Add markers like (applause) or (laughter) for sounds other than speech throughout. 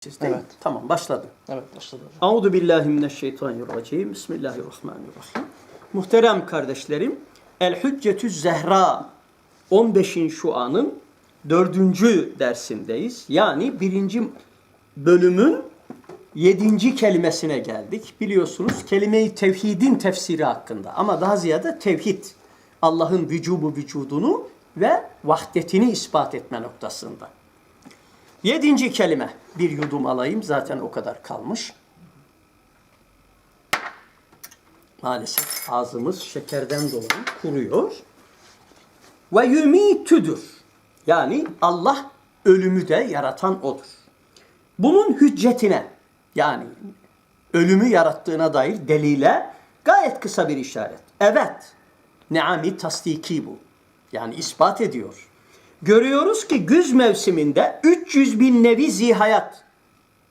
Siz değil mi? Evet. Tamam başladı. Evet başladı hocam. Euzu billahi mineşşeytanirracim. Bismillahirrahmanirrahim. Muhterem kardeşlerim, El Hüccetü Zehra 15. şuanın 4. dersindeyiz. Yani birinci bölümün 7. kelimesine geldik. Biliyorsunuz kelime-i tevhidin tefsiri hakkında ama daha ziyade tevhid. Allah'ın vücubu vücudunu ve vahdetini ispat etme noktasında. Yedinci kelime. Bir yudum alayım. Zaten o kadar kalmış. Maalesef ağzımız şekerden dolayı kuruyor. Ve yumitüdür. Yani Allah ölümü de yaratan odur. Bunun hüccetine yani ölümü yarattığına dair delile gayet kısa bir işaret. Evet. Neami tasdiki bu. Yani ispat ediyor. Görüyoruz ki güz mevsiminde 300 bin nevi zihayat,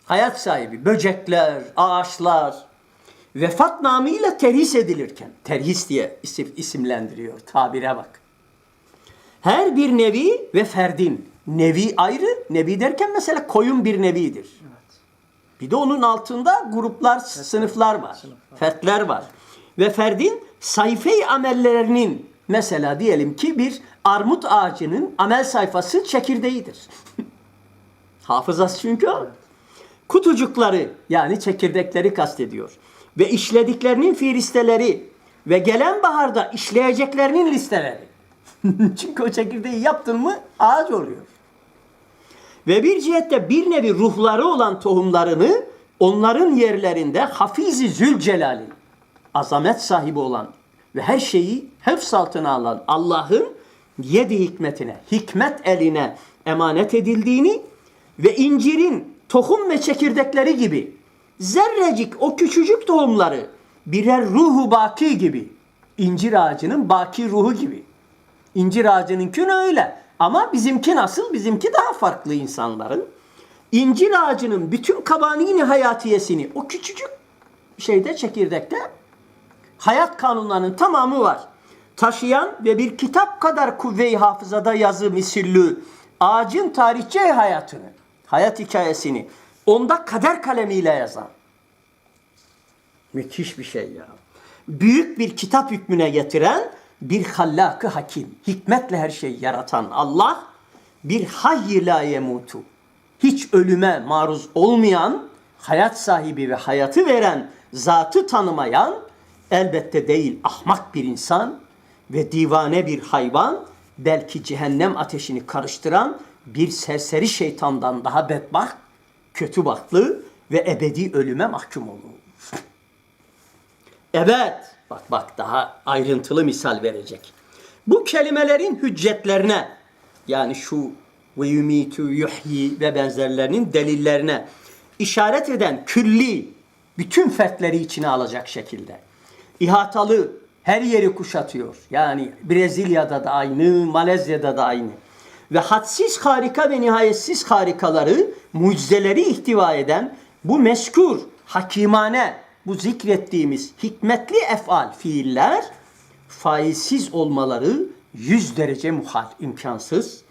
hayat sahibi, böcekler, ağaçlar, vefat namıyla terhis edilirken, terhis diye isim, isimlendiriyor, tabire bak. Her bir nevi ve ferdin, nevi ayrı, nevi derken mesela koyun bir nevidir. Bir de onun altında gruplar, sınıflar var, fertler var. Ve ferdin sayfe-i amellerinin mesela diyelim ki bir armut ağacının amel sayfası çekirdeğidir. (laughs) Hafızası çünkü o. Kutucukları yani çekirdekleri kastediyor. Ve işlediklerinin fiilisteleri ve gelen baharda işleyeceklerinin listeleri. (laughs) çünkü o çekirdeği yaptın mı ağaç oluyor. Ve bir cihette bir nevi ruhları olan tohumlarını onların yerlerinde Hafizi azamet sahibi olan ve her şeyi hefs altına alan Allah'ın yedi hikmetine, hikmet eline emanet edildiğini ve incirin tohum ve çekirdekleri gibi zerrecik o küçücük tohumları birer ruhu baki gibi incir ağacının baki ruhu gibi. İncir ağacınınkini öyle. Ama bizimki nasıl? Bizimki daha farklı insanların. İncir ağacının bütün kabanini hayatiyesini o küçücük şeyde çekirdekte hayat kanunlarının tamamı var. Taşıyan ve bir kitap kadar kuvve-i hafızada yazı misillü ağacın tarihçe hayatını, hayat hikayesini onda kader kalemiyle yazan. Müthiş bir şey ya. Büyük bir kitap hükmüne getiren bir hallakı hakim, hikmetle her şeyi yaratan Allah bir hayy la yemutu. Hiç ölüme maruz olmayan, hayat sahibi ve hayatı veren zatı tanımayan elbette değil ahmak bir insan ve divane bir hayvan belki cehennem ateşini karıştıran bir serseri şeytandan daha bedbaht, kötü bahtlı ve ebedi ölüme mahkum olur. Evet, bak bak daha ayrıntılı misal verecek. Bu kelimelerin hüccetlerine yani şu ve yumitu yuhyi ve benzerlerinin delillerine işaret eden külli bütün fertleri içine alacak şekilde. İhatalı her yeri kuşatıyor. Yani Brezilya'da da aynı, Malezya'da da aynı. Ve hadsiz harika ve nihayetsiz harikaları, mucizeleri ihtiva eden bu meskur, hakimane, bu zikrettiğimiz hikmetli efal, fiiller faizsiz olmaları yüz derece muhal, imkansız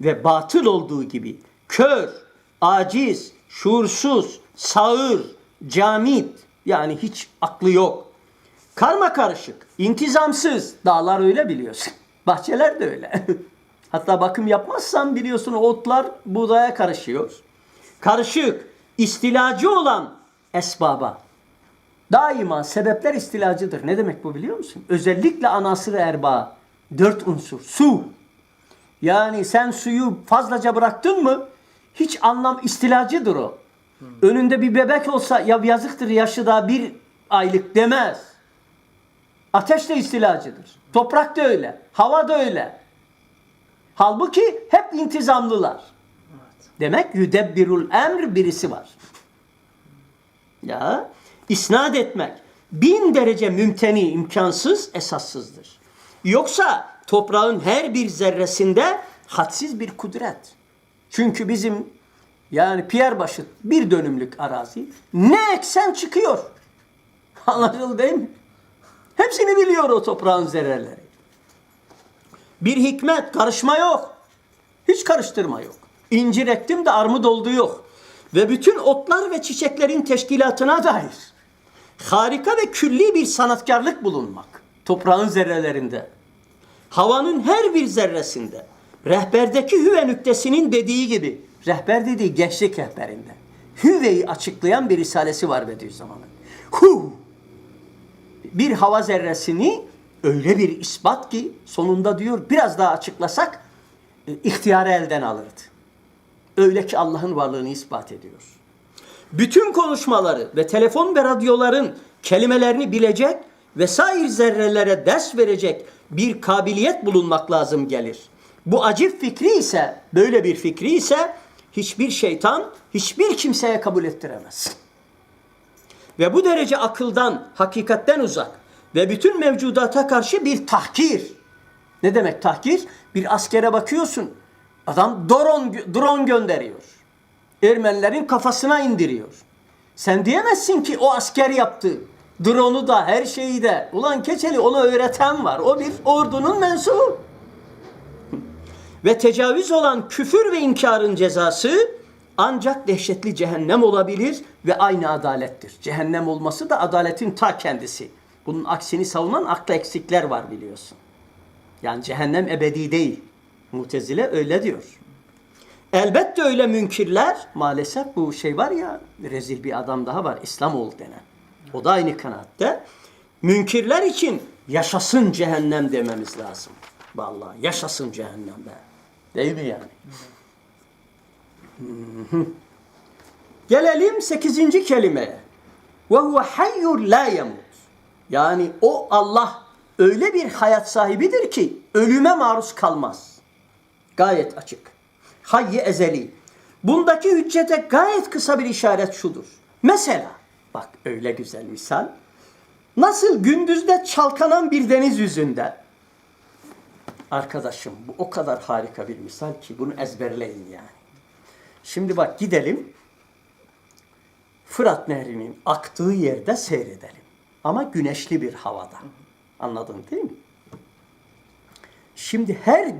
ve batıl olduğu gibi kör, aciz, şuursuz, sağır, camit yani hiç aklı yok. Karma karışık, intizamsız. Dağlar öyle biliyorsun. (laughs) Bahçeler de öyle. (laughs) Hatta bakım yapmazsan biliyorsun otlar buğdaya karışıyor. Karışık, istilacı olan esbaba. Daima sebepler istilacıdır. Ne demek bu biliyor musun? Özellikle anasır erba. Dört unsur. Su. Yani sen suyu fazlaca bıraktın mı hiç anlam istilacıdır o. Önünde bir bebek olsa ya yazıktır yaşı daha bir aylık demez. Ateş de istilacıdır. Toprak da öyle. Hava da öyle. Halbuki hep intizamlılar. Demek yüdebbirul emr birisi var. Ya isnat etmek bin derece mümteni, imkansız, esassızdır. Yoksa toprağın her bir zerresinde hadsiz bir kudret. Çünkü bizim yani Pierrebaşı bir dönümlük arazi ne eksen çıkıyor. (laughs) Anlaşıldı değil mi? Hepsini biliyor o toprağın zerreleri. Bir hikmet, karışma yok. Hiç karıştırma yok. İncir ektim de armut oldu yok. ve bütün otlar ve çiçeklerin teşkilatına dair harika ve külli bir sanatkarlık bulunmak toprağın zerrelerinde. Havanın her bir zerresinde rehberdeki hüve nüktesinin dediği gibi rehber dediği gençlik rehberinde hüveyi açıklayan bir risalesi var Bediüzzaman'ın. Hu bir hava zerresini öyle bir ispat ki sonunda diyor biraz daha açıklasak e, ihtiyarı elden alırdı. Öyle ki Allah'ın varlığını ispat ediyor. Bütün konuşmaları ve telefon ve radyoların kelimelerini bilecek ve sair zerrelere ders verecek bir kabiliyet bulunmak lazım gelir. Bu acip fikri ise, böyle bir fikri ise hiçbir şeytan hiçbir kimseye kabul ettiremez. Ve bu derece akıldan, hakikatten uzak ve bütün mevcudata karşı bir tahkir. Ne demek tahkir? Bir askere bakıyorsun. Adam drone, drone gönderiyor. Ermenilerin kafasına indiriyor. Sen diyemezsin ki o asker yaptı. Drone'u da her şeyi de. Ulan keçeli onu öğreten var. O bir ordunun mensubu. Ve tecavüz olan küfür ve inkarın cezası ancak dehşetli cehennem olabilir ve aynı adalettir. Cehennem olması da adaletin ta kendisi. Bunun aksini savunan akla eksikler var biliyorsun. Yani cehennem ebedi değil. Mutezile öyle diyor. Elbette öyle münkirler maalesef bu şey var ya rezil bir adam daha var İslamoğlu denen. O da aynı kanaatte. Münkirler için yaşasın cehennem dememiz lazım. Vallahi yaşasın cehennem be. Değil mi yani? Gelelim sekizinci kelimeye. Ve huve hayyur la yemut. Yani o Allah öyle bir hayat sahibidir ki ölüme maruz kalmaz. Gayet açık. Hayy ezeli. Bundaki hüccete gayet kısa bir işaret şudur. Mesela bak öyle güzel misal. Nasıl gündüzde çalkanan bir deniz yüzünde. Arkadaşım bu o kadar harika bir misal ki bunu ezberleyin yani. Şimdi bak gidelim. Fırat Nehri'nin aktığı yerde seyredelim. Ama güneşli bir havada. Anladın değil mi? Şimdi her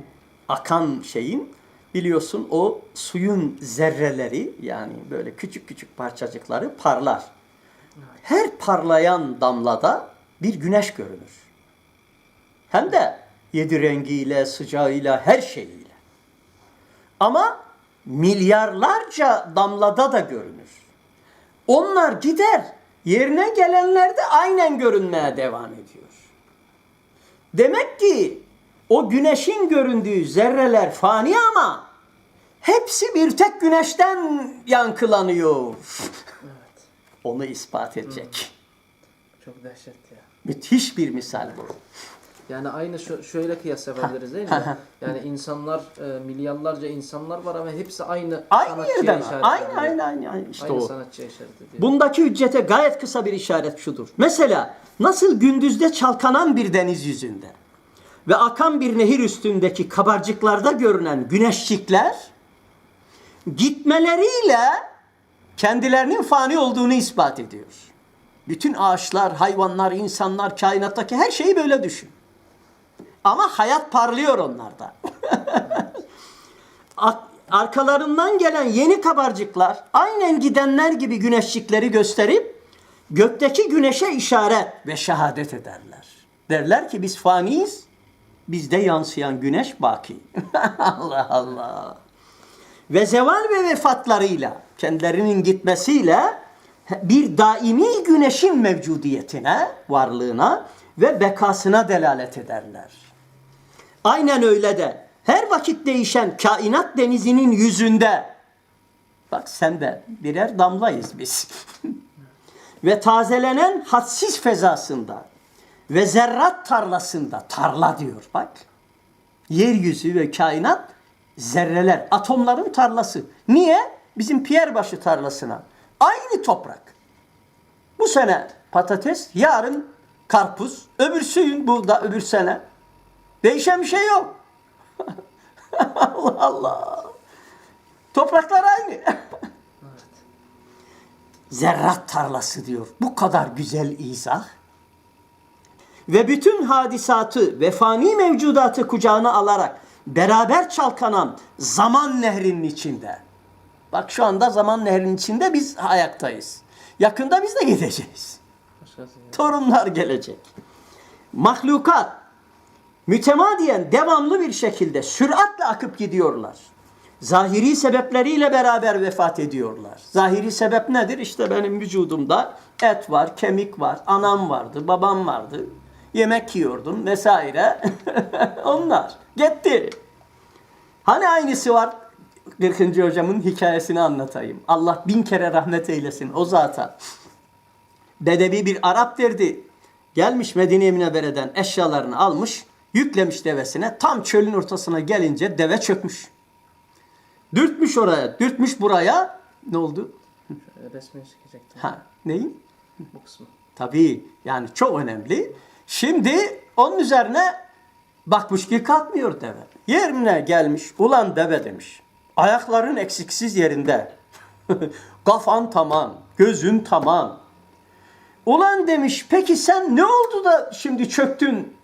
akan şeyin biliyorsun o suyun zerreleri yani böyle küçük küçük parçacıkları parlar. Her parlayan damlada bir güneş görünür. Hem de yedi rengiyle, sıcağıyla, her şeyiyle. Ama milyarlarca damlada da görünür. Onlar gider, yerine gelenler de aynen görünmeye devam ediyor. Demek ki o güneşin göründüğü zerreler fani ama hepsi bir tek güneşten yankılanıyor. Onu ispat edecek. Çok dehşet ya. Müthiş bir misal bu. Yani aynı şu, şöyle kıyas yapabiliriz değil mi? Yani insanlar, e, milyarlarca insanlar var ama hepsi aynı Aynı sanatçıya yerden. işaret Aynı, ediyor. aynı, aynı, aynı. İşte aynı o. sanatçıya işaret ediyor. Bundaki hüccete gayet kısa bir işaret şudur. Mesela nasıl gündüzde çalkanan bir deniz yüzünde ve akan bir nehir üstündeki kabarcıklarda görünen güneşçikler gitmeleriyle kendilerinin fani olduğunu ispat ediyor. Bütün ağaçlar, hayvanlar, insanlar, kainattaki her şeyi böyle düşün. Ama hayat parlıyor onlarda. (laughs) Arkalarından gelen yeni kabarcıklar aynen gidenler gibi güneşçikleri gösterip gökteki güneşe işaret ve şehadet ederler. Derler ki biz faniyiz, bizde yansıyan güneş baki. (laughs) Allah Allah. Ve zeval ve vefatlarıyla, kendilerinin gitmesiyle bir daimi güneşin mevcudiyetine, varlığına ve bekasına delalet ederler. Aynen öyle de her vakit değişen kainat denizinin yüzünde bak sen de birer damlayız biz. (laughs) ve tazelenen hadsiz fezasında ve zerrat tarlasında tarla diyor bak. Yeryüzü ve kainat zerreler, atomların tarlası. Niye? Bizim Pierrebaşı tarlasına. Aynı toprak. Bu sene patates, yarın karpuz, öbürsü gün buğda, öbür sene. Değişen bir şey yok. (laughs) Allah Allah. Topraklar aynı. (laughs) Zerrat tarlası diyor. Bu kadar güzel izah. Ve bütün hadisatı ve fani mevcudatı kucağına alarak beraber çalkanan zaman nehrinin içinde. Bak şu anda zaman nehrinin içinde biz ayaktayız. Yakında biz de gideceğiz. Torunlar gelecek. Mahlukat mütemadiyen devamlı bir şekilde süratle akıp gidiyorlar. Zahiri sebepleriyle beraber vefat ediyorlar. Zahiri sebep nedir? İşte benim vücudumda et var, kemik var, anam vardı, babam vardı. Yemek yiyordum vesaire. (laughs) Onlar. Gitti. Hani aynısı var? 40. hocamın hikayesini anlatayım. Allah bin kere rahmet eylesin o zata. Bedevi bir Arap derdi. Gelmiş Medine-i Münevvere'den eşyalarını almış, yüklemiş devesine. Tam çölün ortasına gelince deve çökmüş. Dürtmüş oraya, dürtmüş buraya. Ne oldu? Resmini çekecektim. Ha, neyin? Bu kısmı. Tabii yani çok önemli. Şimdi onun üzerine bakmış ki kalkmıyor deve. Yerine gelmiş. Ulan deve demiş. Ayakların eksiksiz yerinde. (laughs) Kafan tamam. Gözün tamam. Ulan demiş peki sen ne oldu da şimdi çöktün?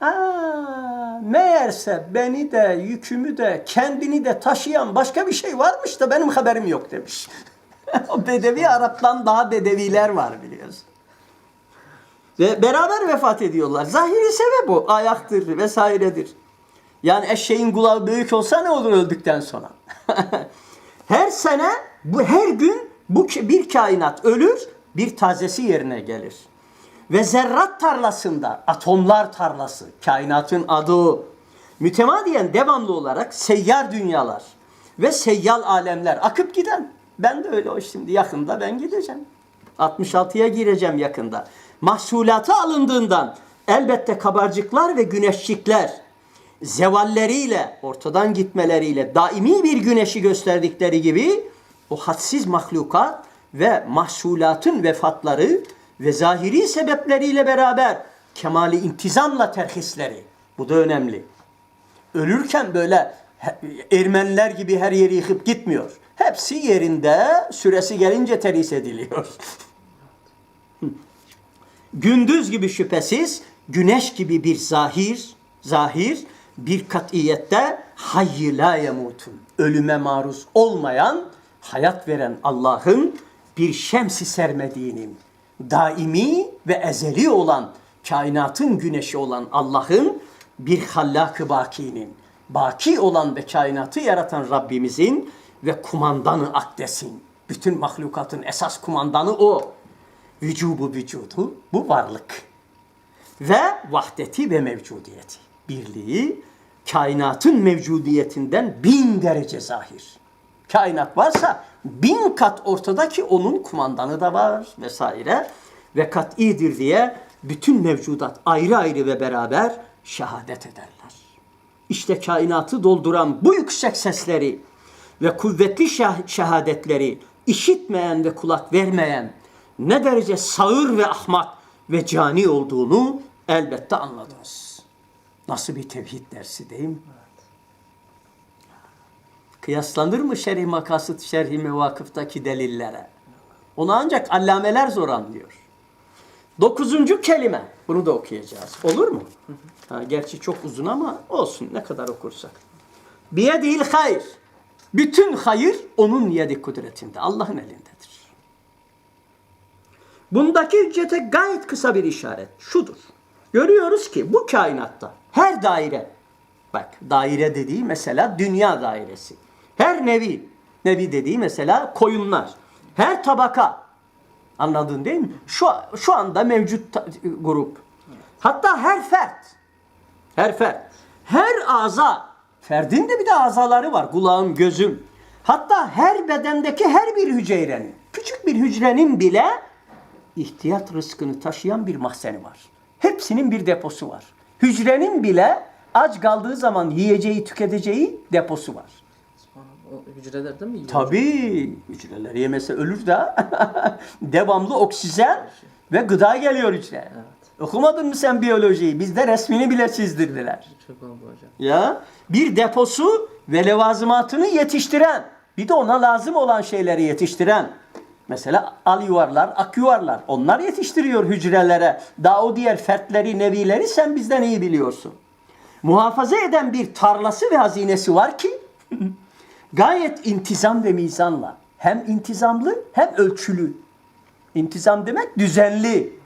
Aa, meğerse beni de yükümü de kendini de taşıyan başka bir şey varmış da benim haberim yok demiş. (laughs) o bedevi Arap'tan daha bedeviler var biliyorsun. Ve beraber vefat ediyorlar. Zahiri sebep o. Ayaktır vesairedir. Yani eşeğin kulağı büyük olsa ne olur öldükten sonra? (laughs) her sene, bu her gün bu bir kainat ölür, bir tazesi yerine gelir. Ve zerrat tarlasında, atomlar tarlası, kainatın adı. Mütemadiyen devamlı olarak seyyar dünyalar ve seyyal alemler akıp giden. Ben de öyle o şimdi yakında ben gideceğim. 66'ya gireceğim yakında. Mahsulatı alındığından elbette kabarcıklar ve güneşçikler zevalleriyle, ortadan gitmeleriyle daimi bir güneşi gösterdikleri gibi o hadsiz mahlukat ve mahsulatın vefatları ve zahiri sebepleriyle beraber kemali intizamla terhisleri. Bu da önemli. Ölürken böyle Ermeniler gibi her yeri yıkıp gitmiyor. Hepsi yerinde süresi gelince terhis ediliyor. (laughs) Gündüz gibi şüphesiz, güneş gibi bir zahir, zahir bir katiyette hayy la yemutun. Ölüme maruz olmayan, hayat veren Allah'ın bir şemsi sermediğinin, daimi ve ezeli olan, kainatın güneşi olan Allah'ın bir hallak-ı bakinin, baki olan ve kainatı yaratan Rabbimizin ve kumandanı akdesin. Bütün mahlukatın esas kumandanı o vücubu vücudu bu varlık ve vahdeti ve mevcudiyeti birliği kainatın mevcudiyetinden bin derece zahir. Kainat varsa bin kat ortadaki onun kumandanı da var vesaire ve kat'idir diye bütün mevcudat ayrı ayrı ve beraber şehadet ederler. İşte kainatı dolduran bu yüksek sesleri ve kuvvetli şehadetleri işitmeyen ve kulak vermeyen ne derece sağır ve ahmak ve cani olduğunu elbette anladınız. Nasıl bir tevhid dersi değil mi? Kıyaslanır mı şerh makasıt şerhi mevakıftaki delillere? Onu ancak allameler zor anlıyor. Dokuzuncu kelime. Bunu da okuyacağız. Olur mu? Ha, gerçi çok uzun ama olsun ne kadar okursak. Biyedil hayır. Bütün hayır onun yedi kudretinde. Allah'ın elindedir. Bundaki ücrete gayet kısa bir işaret. Şudur. Görüyoruz ki bu kainatta her daire, bak daire dediği mesela dünya dairesi. Nevi, nevi dediği mesela koyunlar. Her tabaka, anladın değil mi? Şu, şu anda mevcut grup. Hatta her fert, her fert, her aza, ferdin de bir de azaları var. Kulağım, gözüm. Hatta her bedendeki her bir hücrenin, küçük bir hücrenin bile ihtiyat rızkını taşıyan bir mahzeni var. Hepsinin bir deposu var. Hücrenin bile aç kaldığı zaman yiyeceği, tüketeceği deposu var. Subhanallah. O hücreler değil mi? yiyor? Tabii hücreler yemese ölür de (laughs) devamlı oksijen ve gıda geliyor hücreye. Okumadın mı sen biyolojiyi? Bizde resmini bile çizdirdiler. Çok oldu hocam. Ya bir deposu ve levazımatını yetiştiren, bir de ona lazım olan şeyleri yetiştiren. Mesela al yuvarlar, ak yuvarlar. Onlar yetiştiriyor hücrelere. Daha o diğer fertleri, nevileri sen bizden iyi biliyorsun. Muhafaza eden bir tarlası ve hazinesi var ki (laughs) Gayet intizam ve mizanla. Hem intizamlı hem ölçülü. İntizam demek düzenli.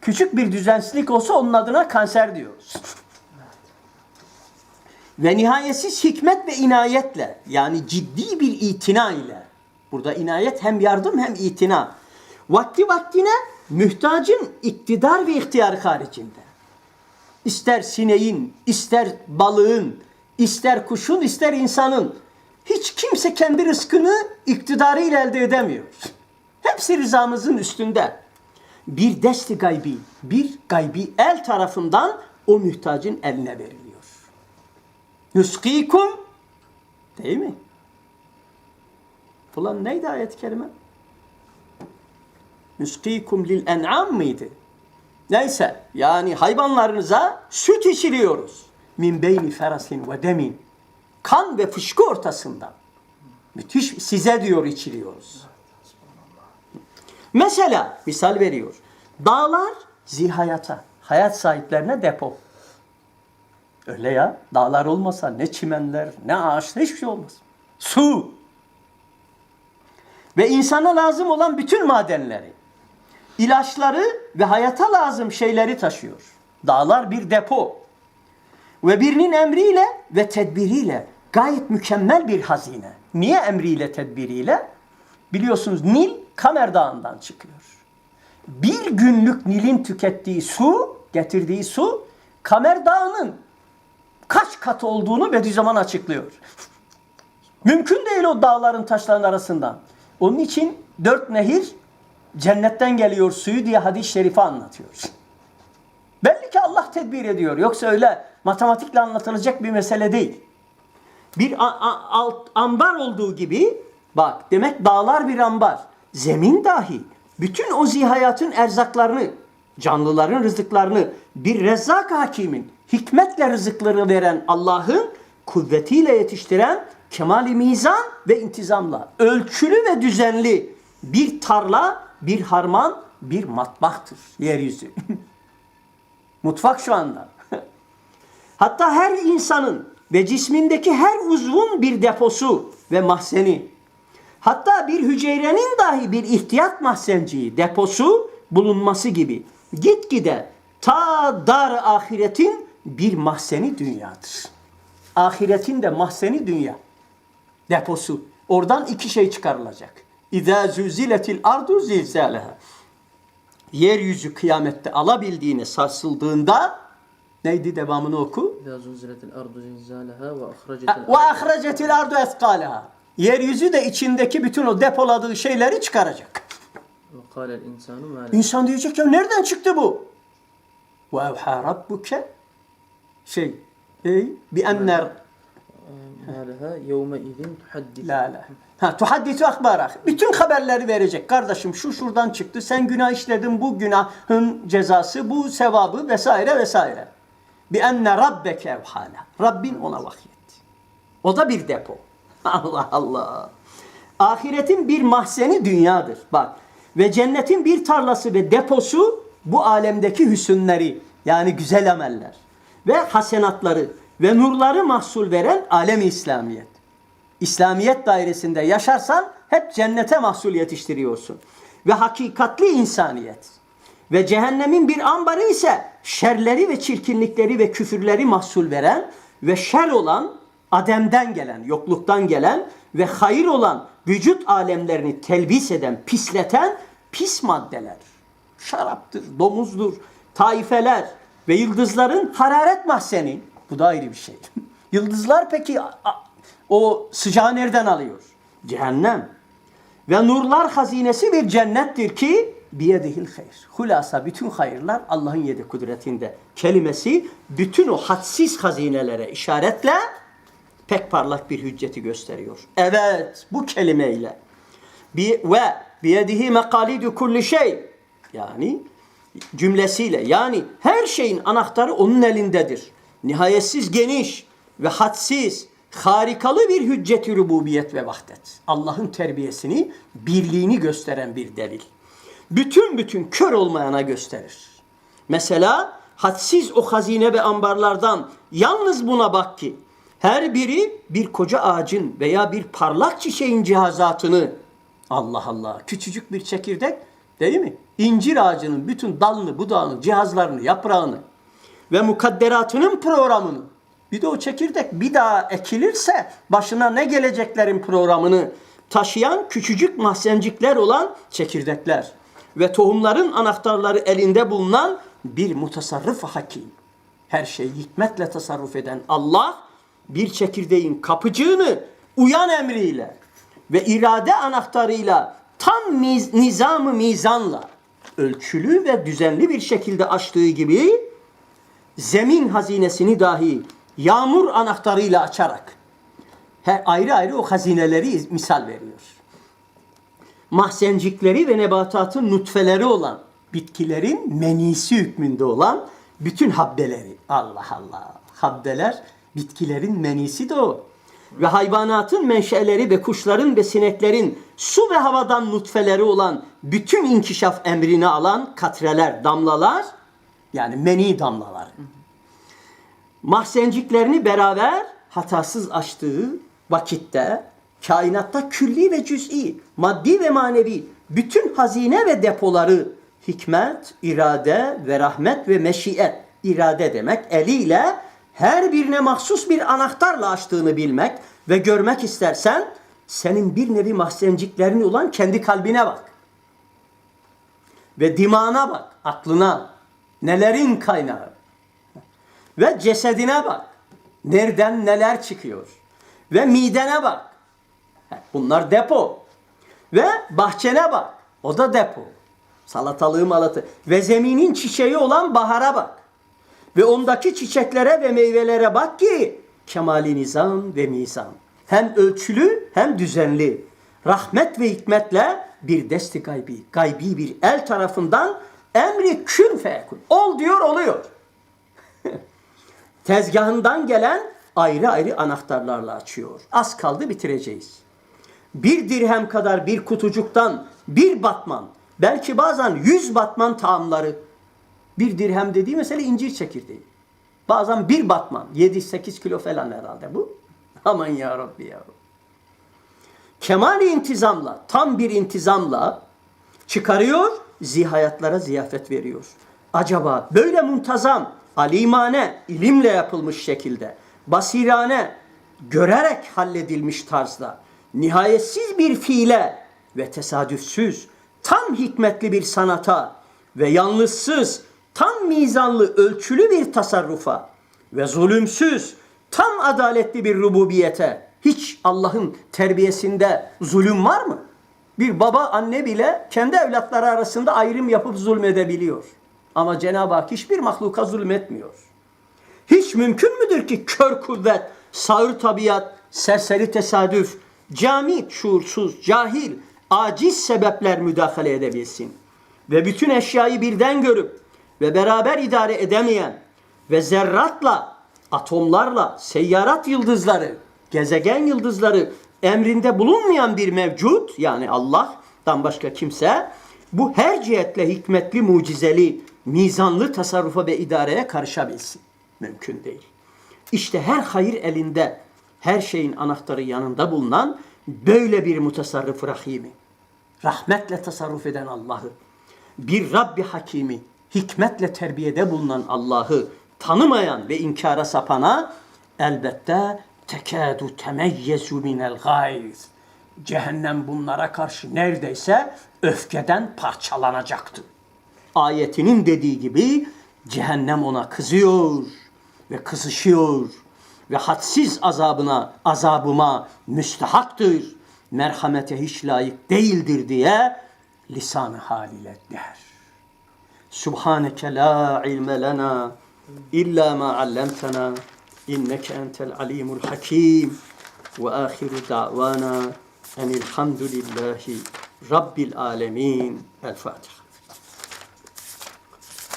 Küçük bir düzensizlik olsa onun adına kanser diyoruz. Ve nihayetsiz hikmet ve inayetle yani ciddi bir itina ile. Burada inayet hem yardım hem itina. Vakti vaktine mühtacın iktidar ve ihtiyar haricinde. İster sineğin, ister balığın, ister kuşun, ister insanın. Hiç kimse kendi rızkını iktidarıyla elde edemiyor. Hepsi rızamızın üstünde. Bir desti gaybi, bir gaybi el tarafından o mühtacın eline veriliyor. Yuskikum değil mi? Ulan neydi ayet-i kerime? Yuskikum lil en'am mıydı? Neyse yani hayvanlarınıza süt içiriyoruz. Min beyni ferasin ve demin. Kan ve fışkı ortasından. Müthiş size diyor içiriyoruz. Mesela misal veriyor. Dağlar zihayata, hayat sahiplerine depo. Öyle ya. Dağlar olmasa ne çimenler, ne ağaçlar hiçbir şey olmaz. Su. Ve insana lazım olan bütün madenleri, ilaçları ve hayata lazım şeyleri taşıyor. Dağlar bir depo. Ve birinin emriyle ve tedbiriyle gayet mükemmel bir hazine. Niye emriyle tedbiriyle? Biliyorsunuz Nil Kamer Dağı'ndan çıkıyor. Bir günlük Nil'in tükettiği su, getirdiği su Kamer Dağı'nın kaç kat olduğunu Bediüzzaman açıklıyor. Mümkün değil o dağların taşların arasından. Onun için dört nehir cennetten geliyor suyu diye hadis-i şerifi anlatıyor. Belli ki Allah tedbir ediyor. Yoksa öyle matematikle anlatılacak bir mesele değil. Bir alt, ambar olduğu gibi bak demek dağlar bir ambar. Zemin dahi bütün o zihayatın erzaklarını, canlıların rızıklarını bir rezzak hakimin hikmetle rızıkları veren Allah'ın kuvvetiyle yetiştiren kemali mizan ve intizamla ölçülü ve düzenli bir tarla, bir harman, bir matbahtır yeryüzü. (laughs) Mutfak şu anda. (laughs) Hatta her insanın ve cismindeki her uzvun bir deposu ve mahzeni. Hatta bir hücrenin dahi bir ihtiyat mahzenciği, deposu bulunması gibi. Gitgide ta dar ahiretin bir mahzeni dünyadır. Ahiretin de mahzeni dünya. Deposu. Oradan iki şey çıkarılacak. İzâ züziletil ardu zilzâleha. Yeryüzü kıyamette alabildiğine sarsıldığında neydi devamını oku? Ve ahracetil ardu eskâleha. Yeryüzü de içindeki bütün o depoladığı şeyleri çıkaracak. İnsan diyecek ya nereden çıktı bu? Ve evhâ rabbuke şey ey bi enner la la. Ha tuhaddisu akbarak. Bütün haberleri verecek. Kardeşim şu şuradan çıktı. Sen günah işledin. Bu günahın cezası, bu sevabı vesaire vesaire. Bi enne rabbeke evhala. Rabbin ona vahyetti. O da bir depo. (laughs) Allah Allah. Ahiretin bir mahzeni dünyadır. Bak. Ve cennetin bir tarlası ve deposu bu alemdeki hüsünleri yani güzel ameller ve hasenatları ve nurları mahsul veren alem-i İslamiyet. İslamiyet dairesinde yaşarsan hep cennete mahsul yetiştiriyorsun. Ve hakikatli insaniyet. Ve cehennemin bir ambarı ise şerleri ve çirkinlikleri ve küfürleri mahsul veren ve şer olan Adem'den gelen, yokluktan gelen ve hayır olan vücut alemlerini telbis eden, pisleten pis maddeler. Şaraptır, domuzdur, taifeler ve yıldızların hararet mahzeni. Bu da ayrı bir şey. (laughs) Yıldızlar peki o sıcağı nereden alıyor? Cehennem. Ve nurlar hazinesi bir cennettir ki biyedihil hayr. Hulasa bütün hayırlar Allah'ın yedi kudretinde. Kelimesi bütün o hadsiz hazinelere işaretle pek parlak bir hücceti gösteriyor. Evet bu kelimeyle. Bi ve biyedihi mekalidu kulli şey. Yani cümlesiyle yani her şeyin anahtarı onun elindedir. Nihayetsiz geniş ve hadsiz, harikalı bir hüccet-i rububiyet ve vahdet. Allah'ın terbiyesini, birliğini gösteren bir delil. Bütün bütün kör olmayana gösterir. Mesela hadsiz o hazine ve ambarlardan yalnız buna bak ki Her biri bir koca ağacın veya bir parlak çiçeğin cihazatını Allah Allah küçücük bir çekirdek değil mi? İncir ağacının bütün dalını, budağını, cihazlarını, yaprağını ve mukadderatının programını bir de o çekirdek bir daha ekilirse başına ne geleceklerin programını taşıyan küçücük mahzencikler olan çekirdekler ve tohumların anahtarları elinde bulunan bir mutasarrıf hakim. Her şeyi hikmetle tasarruf eden Allah bir çekirdeğin kapıcığını uyan emriyle ve irade anahtarıyla tam miz- nizamı mizanla ölçülü ve düzenli bir şekilde açtığı gibi zemin hazinesini dahi yağmur anahtarıyla açarak her ayrı ayrı o hazineleri misal veriyor. Mahzencikleri ve nebatatın nutfeleri olan bitkilerin menisi hükmünde olan bütün habbeleri. Allah Allah. Habbeler bitkilerin menisi de o. Ve hayvanatın menşeleri ve kuşların ve sineklerin su ve havadan nutfeleri olan bütün inkişaf emrini alan katreler, damlalar yani meni damlaları mahzenciklerini beraber hatasız açtığı vakitte kainatta külli ve cüz'i, maddi ve manevi bütün hazine ve depoları hikmet, irade ve rahmet ve meşiyet, irade demek eliyle her birine mahsus bir anahtarla açtığını bilmek ve görmek istersen senin bir nevi mahzenciklerin olan kendi kalbine bak. Ve dimağına bak, aklına. Nelerin kaynağı. Ve cesedine bak. Nereden neler çıkıyor. Ve midene bak. Bunlar depo. Ve bahçene bak. O da depo. Salatalığı malatı. Ve zeminin çiçeği olan bahara bak. Ve ondaki çiçeklere ve meyvelere bak ki kemali nizam ve mizan. Hem ölçülü hem düzenli. Rahmet ve hikmetle bir desti gaybi, gaybi bir el tarafından emri kün feyekun. Ol diyor oluyor (laughs) tezgahından gelen ayrı ayrı anahtarlarla açıyor. Az kaldı bitireceğiz. Bir dirhem kadar bir kutucuktan bir batman, belki bazen yüz batman taamları. Bir dirhem dediği mesela incir çekirdeği. Bazen bir batman, 7-8 kilo falan herhalde bu. (laughs) Aman ya Rabbi ya. Kemali intizamla, tam bir intizamla çıkarıyor, zihayatlara ziyafet veriyor. Acaba böyle muntazam, alimane, ilimle yapılmış şekilde, basirane, görerek halledilmiş tarzda, nihayetsiz bir fiile ve tesadüfsüz, tam hikmetli bir sanata ve yalnızsız, tam mizanlı, ölçülü bir tasarrufa ve zulümsüz, tam adaletli bir rububiyete, hiç Allah'ın terbiyesinde zulüm var mı? Bir baba anne bile kendi evlatları arasında ayrım yapıp zulmedebiliyor. Ama Cenab-ı Hak hiçbir mahluka zulmetmiyor. Hiç mümkün müdür ki kör kuvvet, sağır tabiat, serseri tesadüf, cami, şuursuz, cahil, aciz sebepler müdahale edebilsin? Ve bütün eşyayı birden görüp ve beraber idare edemeyen ve zerratla, atomlarla, seyyarat yıldızları, gezegen yıldızları emrinde bulunmayan bir mevcut yani Allah'tan başka kimse bu her cihetle hikmetli, mucizeli, mizanlı tasarrufa ve idareye karışabilsin. Mümkün değil. İşte her hayır elinde, her şeyin anahtarı yanında bulunan böyle bir mutasarrıf rahimi, rahmetle tasarruf eden Allah'ı, bir Rabbi hakimi, hikmetle terbiyede bulunan Allah'ı tanımayan ve inkara sapana elbette tekadu temeyyezu minel gayz. Cehennem bunlara karşı neredeyse öfkeden parçalanacaktı. Ayetinin dediği gibi cehennem ona kızıyor ve kızışıyor ve hadsiz azabına, azabıma müstehaktır. Merhamete hiç layık değildir diye lisanı haliyle der. Subhaneke la ilme lena illa ma allamtana inneke entel alimul hakim ve ahiru da'vana enilhamdülillahi rabbil alemin. El Fatiha.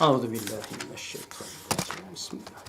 Euzu billahi mineşşeytanirracim. Bismillah.